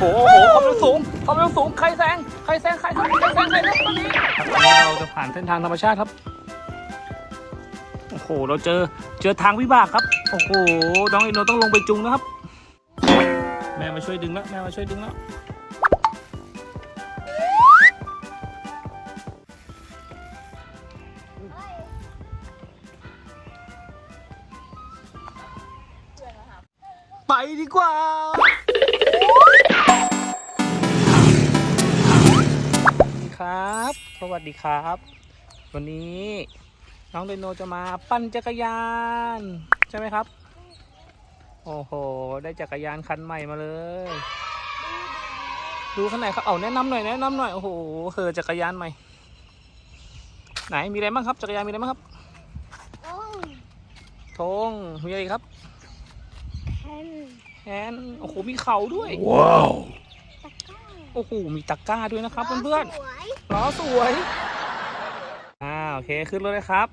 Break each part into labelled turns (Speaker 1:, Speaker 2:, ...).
Speaker 1: โอ้โหความเร็วสูงความเร็วสูง ใครแซง ใครแซง ใครแซง ใครแซง ใครครับตอนนี้ตอนนี้เราจะผ่านเส้นทางธรรมชาติครับ โอ้โห เราเจอ เจอทางวิบากครับ โอ้โห น้องอินโนต้องลงไปจุงนะครับ แม่มาช่วยดึงแล้ว แม่มาช่วยดึงแล้ว ครับ สวัสดีครับ วันนี้น้องเดนโนจะมาปั่นจักรยาน ใช่ไหมครับ โอ้โห ได้จักรยานคันใหม่มาเลย ดูข้างในครับเอาแนะนำหน่อยแนะนำหน่อยโอ้โหเฮอจักรยานใหม่ ไหนมีอะไรบ้างครับ จักรยานมีอะไรบ้างครับ
Speaker 2: โอ้ย
Speaker 1: ธงมีอะไรอีกครับ
Speaker 2: แผ่น
Speaker 1: แอนโอ้โหมีเข่าด้วย
Speaker 2: ตะกร้า
Speaker 1: โอ้โหมีตะกร้าด้วยนะครับเพื่อน
Speaker 2: สวย
Speaker 1: ๆล้อสวยอ่าโอเคขึ้นรถเลยครับ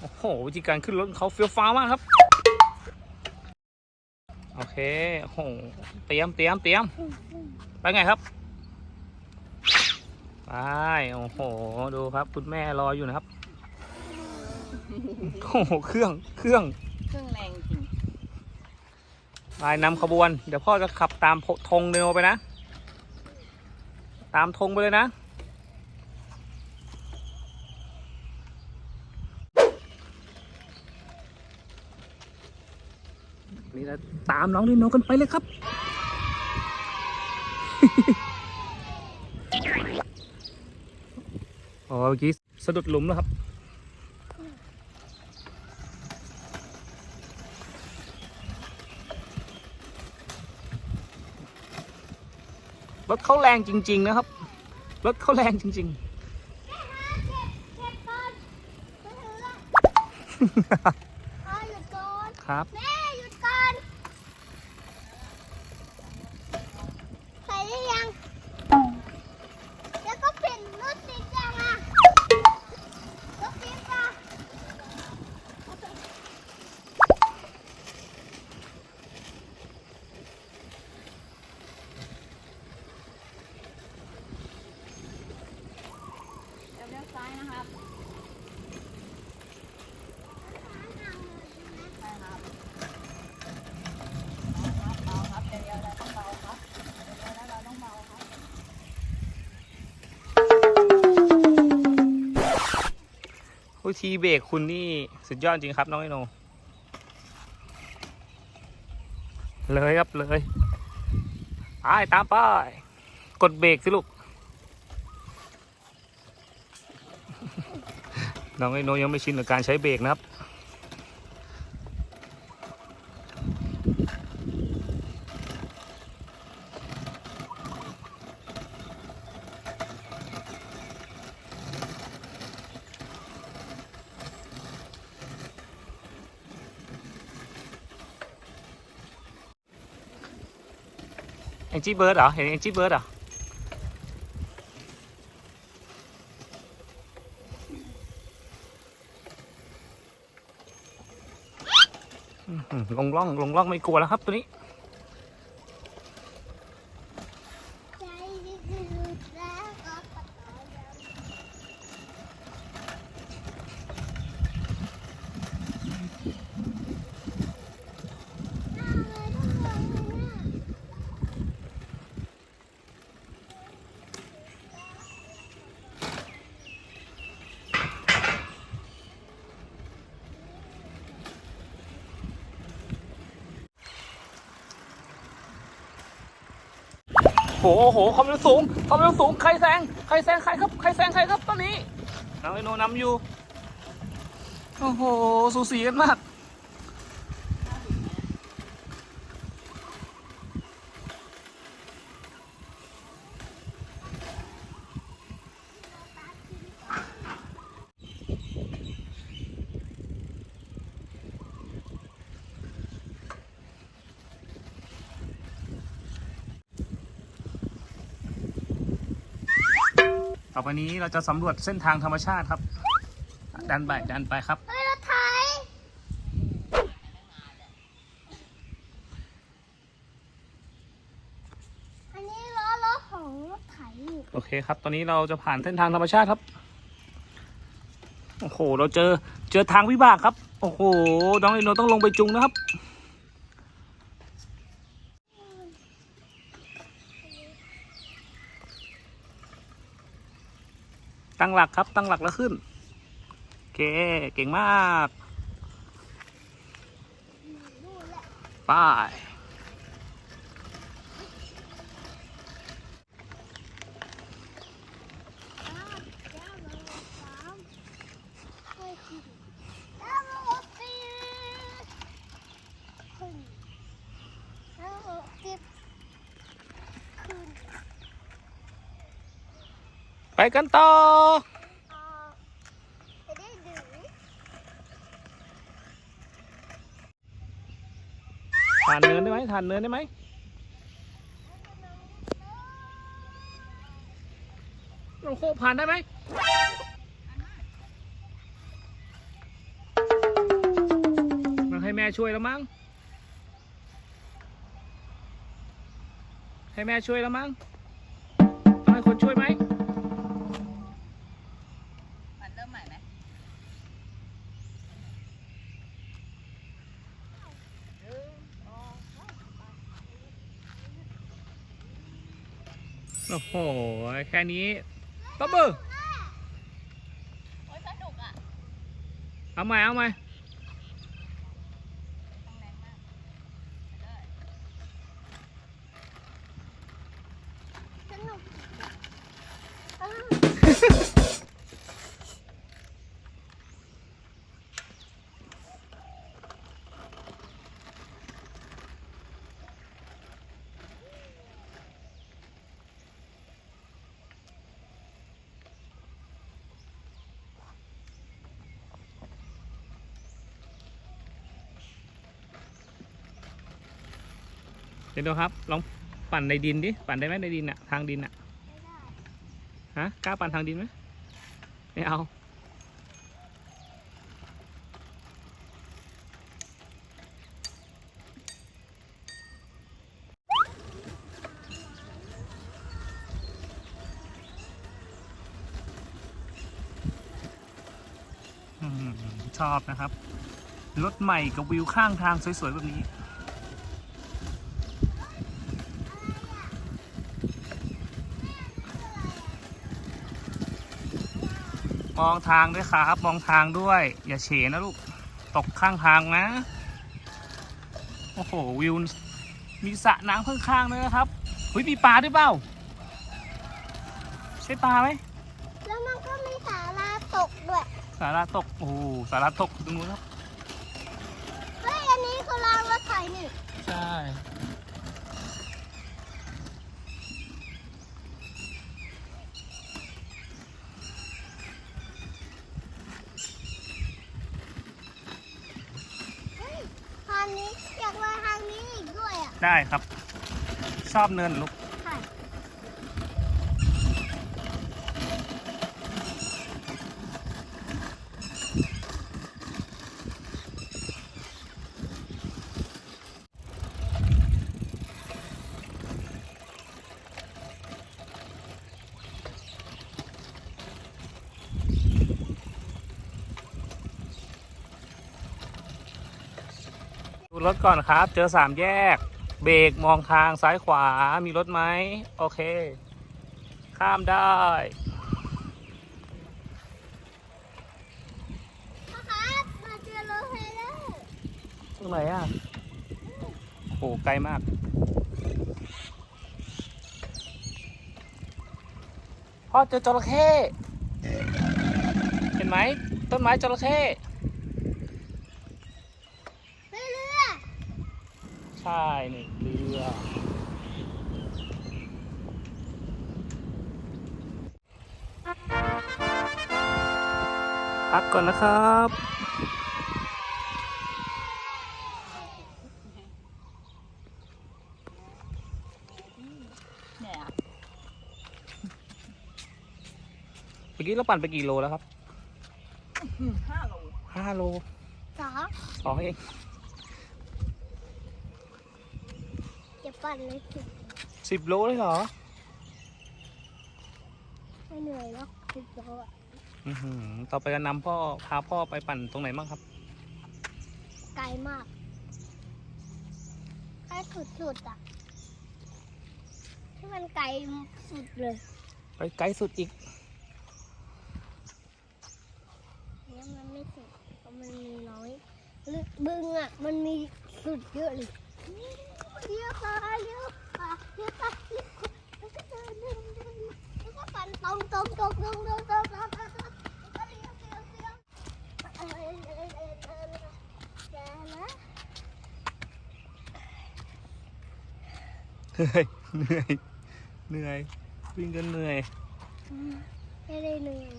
Speaker 1: โอ้โหวิธีการขึ้นรถของเขาเฟี้ยวฟ้าวมากครับโอเคโอ้โหเตรียมเตรียมเตรียมไปไงครับไปโอ้โหดูครับ คุณแม่รออยู่นะครับโอ้โหเครื่องเครื่อง
Speaker 3: เครื่องแรงจริง
Speaker 1: ไปนำขบวน เดี๋ยวพ่อจะขับตามธงเนโนไปนะ ตามธงไปเลยนะ นี่เราตามน้องลิโนกันไปเลยครับ อ๋อเมื่อกี้สะดุดหลุมแล้วครับ รถเขาแรงจริง ๆ นะครับ รถเขาแรงจริง ๆครับ
Speaker 2: แม่หยุดก่อนใส่ได้ยัง แล้วก็เปลี่ยนรถติดยังอะรถติดปะ
Speaker 3: เดี๋ยวเลี้ยวซ้ายนะครับใช่ครับเบาครับเดี๋ยวเราต้องเบาครับเดี๋ยวแล้วเราต้องเบาครับ
Speaker 1: วิธีเบรกคุณนี่สุดยอดจริงครับ น้องไอโน เลยครับเลยไปตามไปกดเบรกสิลูก น้องไอโนยังไม่ชินกับการใช้เบรกนะครับ งจี้เบิร์ดเหรอ เห็นแองจี้เบิร์ดเหรออื้อหือลงล่องลงล่องไม่กลัวแล้วครับตัวนี้
Speaker 2: ใจดีๆแล้วก็ปัดเอาแล้ว
Speaker 1: โอ้โหความเร็วสูงความเร็วสูงใครแซงใครแซงใครครับใครแซงใครครับตอนนี้น้องไอโนนำอยู่โอ้โหสูสีกันมาก ต่อไปนี้เราจะสำรวจเส้นทางธรรมชาติครับ ดันไปดันไปครับ
Speaker 2: เฮ้ยรถไถถไถอยู่
Speaker 1: โอเคครับ ตอนนี้เราจะผ่านเส้นทางธรรมชาติครับ โอ้โห เราเจอเจอทางวิบากครับ โอ้โห น้องไอโนต้องลงไปจุงนะครับ ตั้งหลักครับ ตั้งหลักแล้วขึ้น โอเค เก่งมาก ไปาย
Speaker 2: อ้าวเจ้าโลสามเฮ้ยขึ้นเจ้าโลสี่ขึ้นเจ้าโลสิบขึ้น
Speaker 1: ไปกันต่อ
Speaker 2: อ่าจะได้ดื้อ
Speaker 1: ผ่านเนินได้ไหมผ่านเนินได้ไหมโอ้โหผ่านได้ไหมมันให้แม่ช่วยแล้วมั้ง ให้แม่ช่วยแล้วมั้ง ต้องให้คนช่วยไหม
Speaker 3: มันเริ่มใหม่ไหม
Speaker 1: โอ้โห แค่นี้ตบมือ
Speaker 3: โอ้ยสนุกอะ
Speaker 1: เอาใหม่เอาใหม่
Speaker 3: ต้องแรงมากไปเลย
Speaker 2: สนุกอ้าว
Speaker 1: เดี๋ยวดูครับ ลองปั่นในดินดิ ปั่นได้ไหมในดินอะทางดินอะฮะ กล้าปั่นทางดินไหมไม่เอา ชอบนะครับ รถใหม่กับวิวข้างทางสวยๆแบบนี้ มองทางด้วยครับ มองทางด้วย อย่าเฉนะลูก ตกข้างทางนะ โอ้โห วิว มีสระน้ำข้างๆด้วยนะครับเฮ้ยมีปลาด้วยเปล่า ใช่ปลาไหม
Speaker 2: แล้วมันก็มีสาราตกด้วย
Speaker 1: สาราตก โอ้โหสาราตกตรงนู้นครับ
Speaker 2: เฮ้ย อันนี้คือรางรถไถนี่
Speaker 1: ใช่
Speaker 2: เฮ้ยทางนี้อยากมาทางนี้อีกด้วยอะ
Speaker 1: ได้ครับ ชอบเนินเหรอลูก
Speaker 2: ใช่
Speaker 1: ดูรถก่อนครับ เจอสามแยก เบรกมองทางซ้ายขวามีรถไหมโอเค ข้ามได้
Speaker 2: พ่อครับมาเจอรถไฟแล้ว
Speaker 1: ตรงไหนอะโหไกลมาก พ่อเจอจระเข้เห็นไหมต้นไม้จระเข้
Speaker 2: เฮ้ยเรือ
Speaker 1: ใช่นี่เรือพักก่อนนะครับ
Speaker 3: เนี่ยอะ
Speaker 1: เมื่อกี้เราปั่นไปกี่โลแล้วครับ
Speaker 3: ห้าโล
Speaker 1: ห้าโล
Speaker 2: สอง
Speaker 1: สองเอง
Speaker 2: จะ ปั่นเลยสิ
Speaker 1: สิบโลเลยเหรอ
Speaker 2: ไม่เหนื่อยหรอกสิบโลอะ
Speaker 1: อื้อหือต่อไปก็นำพ่อพาพ่อไปปั่นตรงไหนบ้างครับ
Speaker 2: ไกลมากไกลสุดๆอะ ที่มันไกลสุดเลย
Speaker 1: ไปไกลสุดอีก
Speaker 2: เนี่ยมันไม่สุดเพราะมันมีน้อยหรือบึงอะ มันมีสุดเยอะเลย เห
Speaker 1: นื่อยเหนื่อยเหนื่อยวิ่งกันเหนื่อย
Speaker 2: ไม่ได้เหนื่อย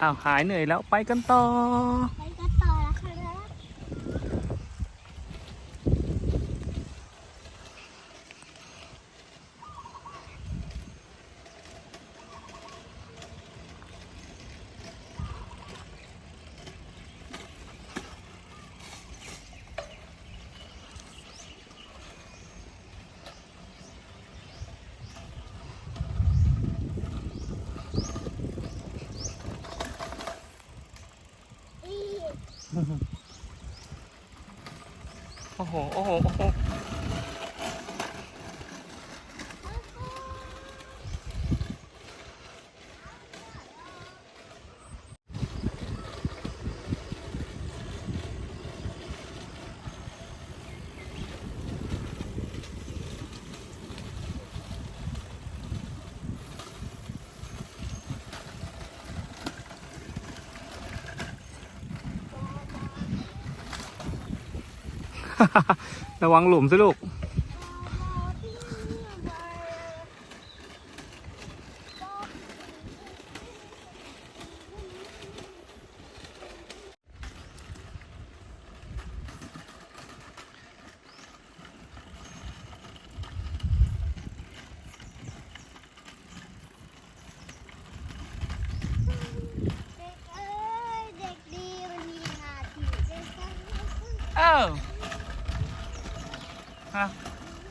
Speaker 1: อ้าวหายเหนื่อยแล้วไปกันต่อ โอ้โห โอ้โห โอ้โห ระวังหลุมสิลูก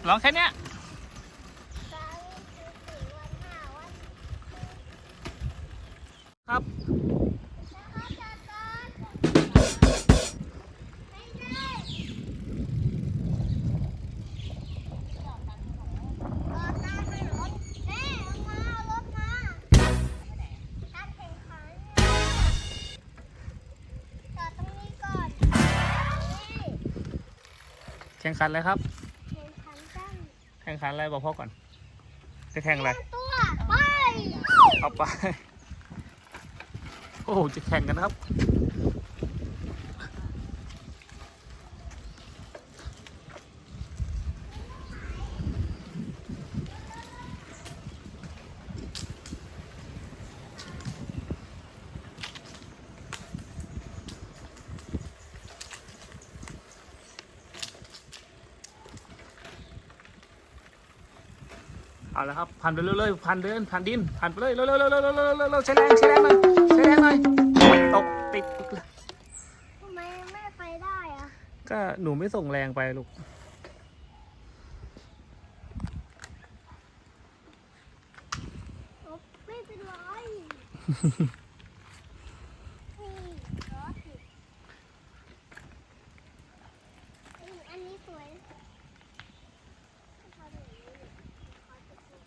Speaker 2: ลอ
Speaker 1: งแค่นี้
Speaker 2: ค
Speaker 1: รับ
Speaker 2: แข่งขันเลย
Speaker 1: ครับ
Speaker 2: ข่งขัน
Speaker 1: อะไรบอกพ่อก่อน จะแข่งอะไร
Speaker 2: ตัวไป
Speaker 1: เอาไป โอ้โหจะแข่งกันนะครับ เอาละครับผ่านไปเรื่อยๆผ่านเดินผ่านดินผ่านไปเลยเร็วๆๆๆๆๆๆใช้แรงใช้แรงหน่อยใช้แรงหน่อยตกติด
Speaker 2: ทำไมไม่ไปได้อะ
Speaker 1: ก็หนูไม่ส่งแรงไปลูก
Speaker 2: เอาไม่เป็นไรนี่รถสินี่อันนี้สวยทำอย่างนี้เลยขอจะดู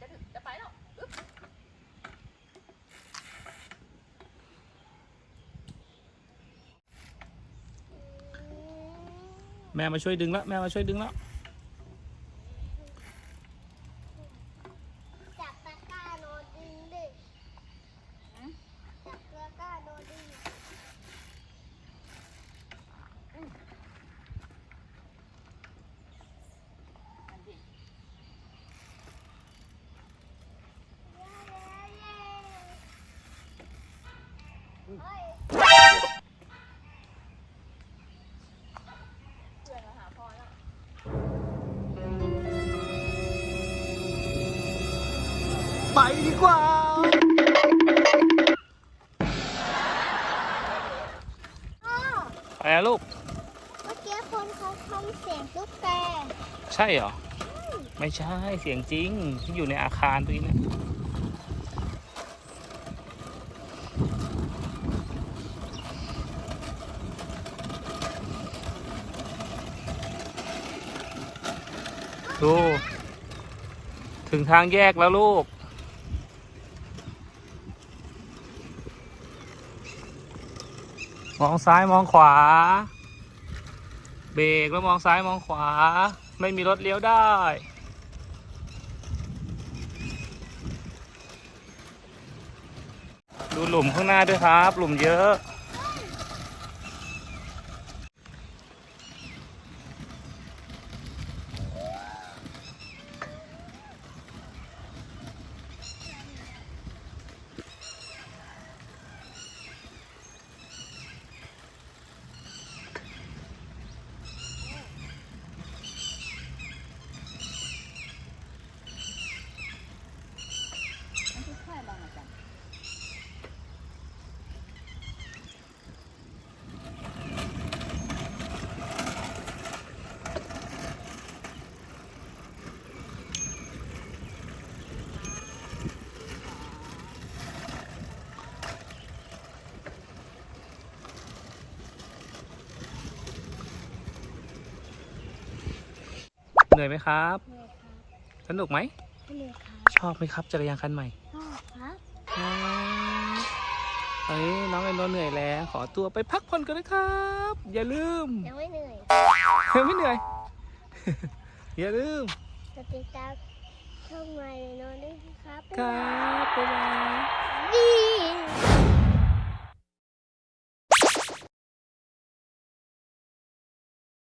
Speaker 3: จะถึงจะไปแล้วอึ๊บ
Speaker 1: แม่มาช่วยดึงแล้วแม่มาช่วยดึงแล้ว
Speaker 2: จับตะกร้าโนดินดิจับตะกร้าโนดิน
Speaker 3: อันที่
Speaker 2: เย้เย้เย้เฮ้ย
Speaker 1: ดีกว่า
Speaker 2: พ่อ
Speaker 1: ไปนะลูก
Speaker 2: นเขาทำเสียงตุ๊กแก
Speaker 1: ใช่เหรอ ไม่ใช่เสียงจริงที่อยู่ในอาคารตรงนี้นะดู ถึงทางแยกแล้วลูก มองซ้ายมองขวา เบรกแล้วมองซ้ายมองขวา ไม่มีรถเลี้ยวได้ ดูหลุมข้างหน้าด้วยครับ หลุมเยอะ
Speaker 3: มันคือค่อยบางอาจารย์
Speaker 1: เหนื่อยไหมครับ
Speaker 2: เหนื่อยครับ
Speaker 1: สนุกไหม
Speaker 2: เหนื่อยครับ
Speaker 1: ชอบไหมครับจักรยานคันใหม่
Speaker 2: ชอบครับ
Speaker 1: อ๋อเฮ้ยน้องไอโนเหนื่อยแล้ว ขอตัวไปพักผ่อนกันนะครับ อย่าลืม
Speaker 2: ยังไม่เหนื่อย
Speaker 1: ไม่เหนื่อย อย่าลืม
Speaker 2: จะติดตามช่องใหม่เลยนอนด้วยนะครับ
Speaker 1: ครับบ๊ายบาย
Speaker 2: ดี